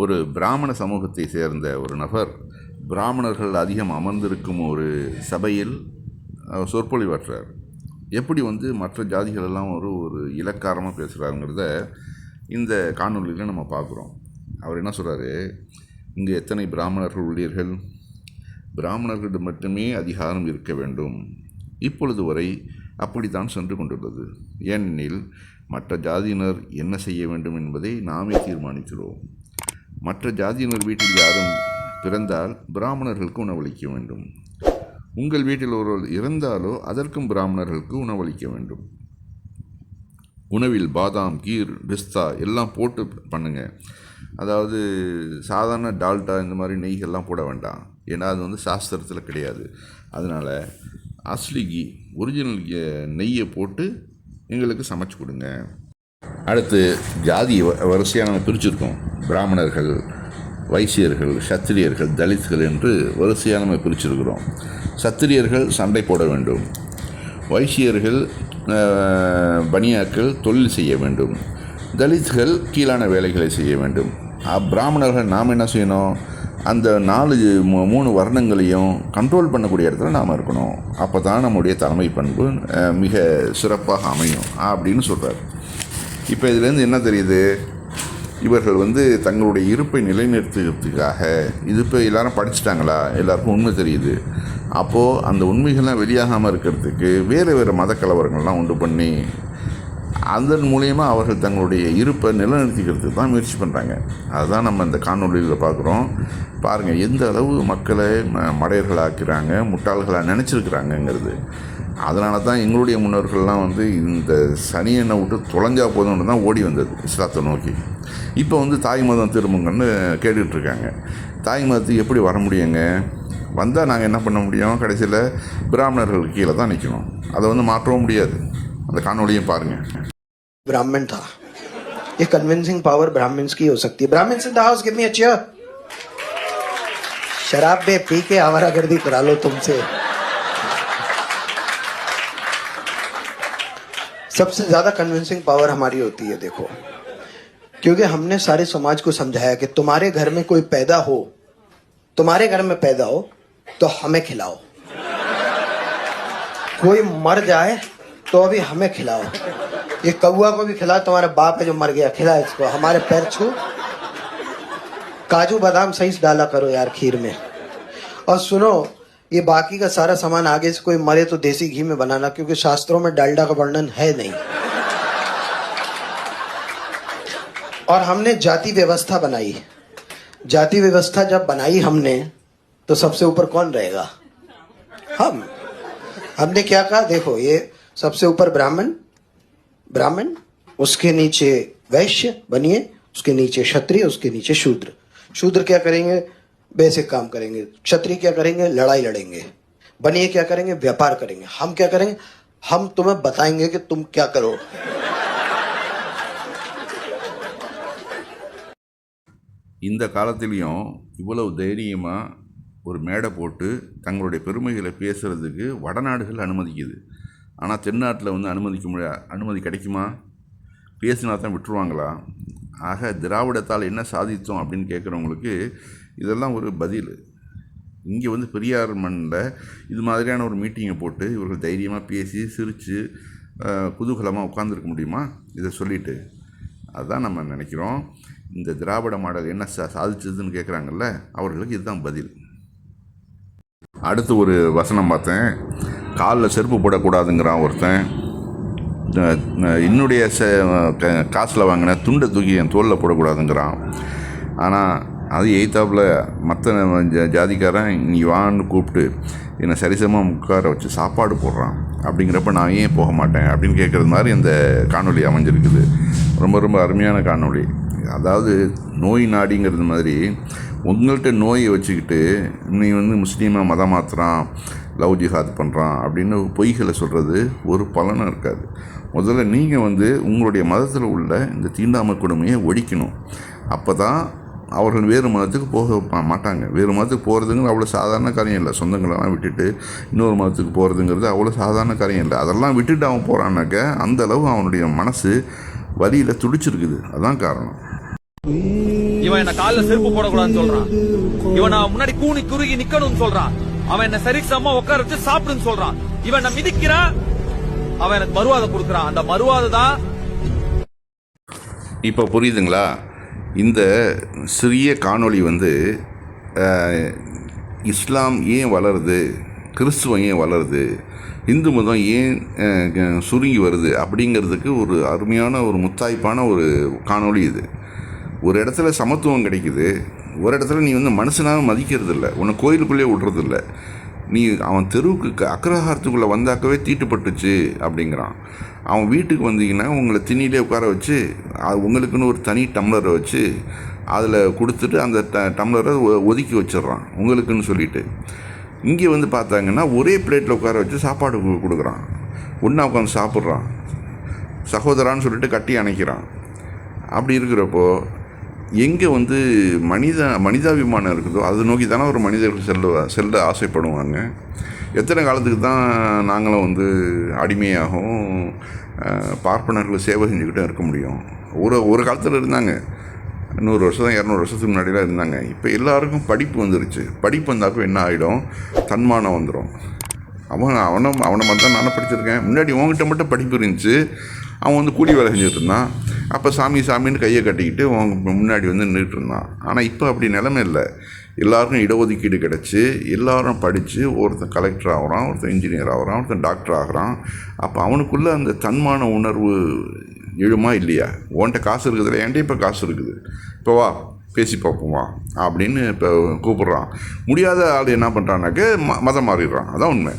ஒரு பிராமண சமூகத்தை சேர்ந்த ஒரு நபர் பிராமணர்கள் அதிகம் அமர்ந்திருக்கும் ஒரு சபையில் சொற்பொழிவாற்றார். எப்படி வந்து மற்ற ஜாதிகள் எல்லாம் ஒரு ஒரு இலக்காரமாக பேசுகிறாருங்கிறத இந்த காணொலியில் நம்ம பார்க்குறோம். அவர் என்ன சொல்கிறாரு இங்கே எத்தனை பிராமணர்கள் உள்ளீர்கள்? பிராமணர்களிடம் மட்டுமே அதிகாரம் இருக்க வேண்டும். இப்பொழுது வரை அப்படித்தான் சென்று கொண்டுள்ளது. ஏனெனில் மற்ற ஜாதியினர் என்ன செய்ய வேண்டும் என்பதை நாமே தீர்மானிக்கிறோம். மற்ற ஜாதியினர் வீட்டில் யாரும் பிறந்தால் பிராமணர்களுக்கு உணவளிக்க வேண்டும். உங்கள் வீட்டில் ஒருவர் இறந்தாலோ அதற்கும் பிராமணர்களுக்கு உணவளிக்க வேண்டும். உணவில் பாதாம் கீர் பிஸ்தா எல்லாம் போட்டு பண்ணுங்க. அதாவது சாதாரண டால்டா இந்த மாதிரி நெய்கள்லாம் போட வேண்டாம். ஏன்னா அது வந்து சாஸ்திரத்தில் கிடையாது. அதனால் அஸ்லி கீ ஒரிஜினல் நெய்யை போட்டு எங்களுக்கு சமைச்சு கொடுங்க. அடுத்து ஜாதி வ- வரிசையாக நம்ம பிரிச்சிருக்கோம். பிராமணர்கள் வைசியர்கள் சத்திரியர்கள் தலித்கள் என்று வரிசையாக நம்ம பிரிச்சிருக்கிறோம். சத்திரியர்கள் சண்டை போட வேண்டும். வைசியர்கள் பனியாக்கள் தொழில் செய்ய வேண்டும். தலித்கள் கீழான வேலைகளை செய்ய வேண்டும். பிராமணர்கள் நாம் என்ன செய்யணும்? அந்த நாலு மூணு வர்ணங்களையும் கண்ட்ரோல் பண்ணக்கூடிய இடத்துல நாம் இருக்கணும். அப்போ தான் நம்முடைய தலைமை பண்பு மிக சிறப்பாக அமையும். அப்படின்னு சொல்கிறார் இப்போ இதுலேருந்து என்ன தெரியுது? இவர்கள் வந்து தங்களுடைய இருப்பை நிலைநிறுத்துறதுக்காக இது இப்போ எல்லாரும் படிச்சுட்டாங்களா? எல்லாருக்கும் உண்மை தெரியுது. அப்போது அந்த உண்மைகள்லாம் வெளியாகாமல் இருக்கிறதுக்கு வேறு வேறு மத கலவரங்கள்லாம் உண்டு பண்ணி அதன் மூலயமா அவர்கள் தங்களுடைய இருப்பை நிலைநிறுத்திக்கிறதுக்கு தான் முயற்சி பண்ணுறாங்க அதுதான் நம்ம இந்த காணொலியில் பார்க்குறோம் பாருங்கள் எந்த அளவு மக்களை ம மடையர்களாக்கிறாங்க முட்டாள்களாக நினச்சிருக்கிறாங்கங்கிறது. அதனால தான் எங்களுடைய முன்னோர்கள்லாம் வந்து இந்த சனியனை விட்டு தொலைஞ்சா போதும்னு தான் ஓடி வந்தது இஸ்லாத்தை நோக்கி இப்போ வந்து தாய் மதம் திரும்புங்கன்னு கேட்டுட்டு இருக்காங்க தாய் மதத்துக்கு எப்படி வர முடியுங்க வந்தால் நாங்கள் என்ன பண்ண முடியும் கடைசியில் பிராமணர்கள் கீழே தான் நிற்கணும் அதை வந்து மாற்றவும் முடியாது அந்த காணொளியும் பாருங்கள் ब्राह्मण था ये कन्विंसिंग पावर ब्राह्मण्स की हो सकती है Brahmins in the house give me a chair शराब में पी के आवारागर्दी करा लो तुमसे सबसे ज़्यादा कन्विंसिंग पावर हमारी होती है, देखो। क्योंकि हमने सारे समाज को समझाया कि तुम्हारे घर में कोई पैदा हो, तुम्हारे घर में पैदा हो तो हमें खिलाओ। कोई मर जाए तो अभी हमें खिलाओ। ये कौआ को भी खिला, तुम्हारे बाप है जो मर गया, खिला इसको। हमारे पैर छू। काजू बादाम सही से डाला करो यार खीर में। और सुनो ये बाकी का सारा सामान आगे से कोई मरे तो देसी घी में बनाना, क्योंकि शास्त्रों में डालडा का वर्णन है नहीं। और हमने जाति व्यवस्था बनाई। जाति व्यवस्था जब बनाई हमने तो सबसे ऊपर कौन रहेगा? हम। हमने क्या कहा? देखो, ये सबसे ऊपर ब्राह्मण ब्राह्मण, उसके नीचे वैश्य बनिए, उसके नीचे क्षत्रिय, उसके नीचे शूद्र। शूद्र क्या करेंगे? बेसिक काम करेंगे क्षत्रिय क्या करेंगे लड़ाई लड़ेंगे बनिए क्या करेंगे व्यापार करेंगे हम क्या करेंगे हम तुम्हें बताएंगे कि तुम क्या करो இந்த காலத்திலையும் இவ்வளவு தைரியமாக ஒரு மேடை போட்டு தங்களுடைய பெருமைகளை பேசுகிறதுக்கு வடநாடுகள் அனுமதிக்குது ஆனால் தென்னாட்டில் வந்து அனுமதிக்க முடியா அனுமதி கிடைக்குமா பேசினா தான் விட்டுருவாங்களா ஆக திராவிடத்தால் என்ன சாதித்தோம் அப்படின்னு கேட்குறவங்களுக்கு இதெல்லாம் ஒரு பதில். இங்கே வந்து பெரியார் மண்ணில் இது மாதிரியான ஒரு மீட்டிங்கை போட்டு இவர்கள் தைரியமாக பேசி சிரித்து குதூகலமாக உட்காந்துருக்க முடியுமா? இதை சொல்லிட்டு. அதுதான் நம்ம நினைக்கிறோம். இந்த திராவிட மாடல் என்ன சா சாதிச்சதுன்னு கேட்குறாங்கல்ல அவர்களுக்கு இதுதான் பதில். அடுத்து ஒரு வசனம் பார்த்தேன். காலில் செருப்பு போடக்கூடாதுங்கிறான் ஒருத்தன். என்னுடைய ச க- காசில் வாங்கின துண்டை தூக்கி என் தோலில் போடக்கூடாதுங்கிறான். ஆனால் அது எய்த்தாப்பில் மற்ற ஜாதிக்காரன் நீ வான்னு கூப்பிட்டு என்னை சரிசமாக உட்கார வச்சு சாப்பாடு போடுறான். அப்படிங்கிறப்ப நான் ஏன் போக மாட்டேன்? அப்படின்னு கேட்குறது மாதிரி இந்த காணொளி அமைஞ்சிருக்குது. ரொம்ப ரொம்ப அருமையான காணொளி. அதாவது நோய் நாடிங்கிறது மாதிரி உங்கள்கிட்ட நோயை வச்சுக்கிட்டு நீ வந்து முஸ்லீமாக மதம் மாத்துறான் லவ் ஜிஹாத் பண்ணுறான் அப்படின்னு பொய்களை சொல்கிறது ஒரு பலனும் இருக்காது. முதல்ல நீங்கள் வந்து உங்களுடைய மதத்தில் உள்ள இந்த தீண்டாமை கொடுமையை ஒழிக்கணும். அப்போ தான் அவர்கள் வேறு மதத்துக்கு போக மாட்டாங்க. வேறு மதத்துக்கு போகிறதுங்கிறது அவ்வளோ சாதாரண காரியம் இல்லை. சொந்தங்களெல்லாம் விட்டுட்டு இன்னொரு மதத்துக்கு போகிறதுங்கிறது அவ்வளோ சாதாரண காரியம் இல்லை. அதெல்லாம் விட்டுட்டு அவன் போகிறான்னாக்க அந்த அளவு அவனுடைய மனசு வலியில் துடிச்சிருக்குது. அதான் காரணம். இவன் என்ன கால்ல செருப்பு போடக்கூடாதுன்னு சொல்றான். இவன் நான் முன்னாடி கூனி குறுகி நிக்கணும்னு சொல்றான். அவன் என்ன சரி சமமா உட்கார வச்சு சாப்பிடுன்னு சொல்றான். இவன் என்ன மிதிக்கிறான் அவன் எனக்கு மறுவாதை கொடுக்கறான். அந்த மறுவாதை தான் இப்போ புரியுதுங்களா? இந்த சிறிய காணொளி வந்து இஸ்லாம் ஏன் வளருது? கிறிஸ்துவம் ஏன் வளருது? இந்து மதம் ஏன் சுருங்கி வருது? அப்படிங்கிறதுக்கு ஒரு அருமையான ஒரு முத்தாய்ப்பான ஒரு காணொளி இது. ஒரு இடத்துல சமத்துவம் கிடைக்குது. ஒரு இடத்துல நீ வந்து மனுஷனாக மதிக்கிறது இல்லை உன்னை கோயிலுக்குள்ளேயே விடுறது நீ அவன் தெருவுக்கு க- அக்ரஹாரத்துக்குள்ளே வந்தாக்கவே தீட்டுப்பட்டுச்சு அப்படிங்கிறான். அவன் வீட்டுக்கு வந்தீங்கன்னா உங்களை திண்ணிலே உட்கார வச்சு அது உங்களுக்குன்னு ஒரு தனி டம்ளரை வச்சு அதில் கொடுத்துட்டு அந்த ட டம்ளரை ஒ- ஒதுக்கி வச்சிடுறான் உங்களுக்குன்னு சொல்லிட்டு. இங்கே வந்து பார்த்தாங்கன்னா ஒரே பிளேட்டில் உட்கார வச்சு சாப்பாடு கொடுக்குறான். ஒன்றா உட்காந்து சாப்பிட்றான். சகோதரான்னு சொல்லிட்டு கட்டி அணைக்கிறான். அப்படி இருக்கிறப்போ எங்கே வந்து மனித மனிதாபிமானம் இருக்குதோ அதை நோக்கி தானே ஒரு மனிதர்கள் செல்ல செல்ல ஆசைப்படுவாங்க. எத்தனை காலத்துக்கு தான் நாங்களும் வந்து அடிமையாகவும் பார்ப்பனர்களை பார்ப்பனர்கள் சேவை செஞ்சுக்கிட்டே இருக்க முடியும். ஒரு ஒரு காலத்தில் இருந்தாங்க. நூறு வருஷம் இரநூறு வருஷத்துக்கு முன்னாடிலாம் இருந்தாங்க. இப்போ எல்லாருக்கும் படிப்பு வந்துருச்சு. படிப்பு வந்தாக்கும் என்ன ஆகிடும் தன்மானம் வந்துடும் அவன் அவனை அவனை மட்டும் தான் நானும் படிச்சிருக்கேன். முன்னாடி உங்ககிட்ட மட்டும் படிப்பு இருந்துச்சு. அவன் வந்து கூலி வேலை செஞ்சுட்டு இருந்தான். அப்போ சாமி சாமின்னு கையை கட்டிக்கிட்டு அவங்க முன்னாடி வந்து நின்றுட்டு இருந்தான். ஆனால் இப்போ அப்படி நிலைமை இல்லை. எல்லாருக்கும் இடஒதுக்கீடு கிடச்சி எல்லாரும் படித்து ஒருத்தன் கலெக்டர் ஆகிறான் ஒருத்தன் இன்ஜினியர் ஆகுறான் ஒருத்தன் டாக்டர் ஆகிறான். அப்போ அவனுக்குள்ளே அந்த தன்மான உணர்வு எழுமா இல்லையா? உன்கிட்ட காசு இருக்குதுல்ல என்கிட்ட இப்போ காசு இருக்குது. இப்போ வா பேசி பார்ப்போம் வா அப்படின்னு இப்போ கூப்பிட்றான். முடியாத ஆள் என்ன பண்ணுறான்னாக்க ம மதம் மாறிடுறான். அதான் உண்மை.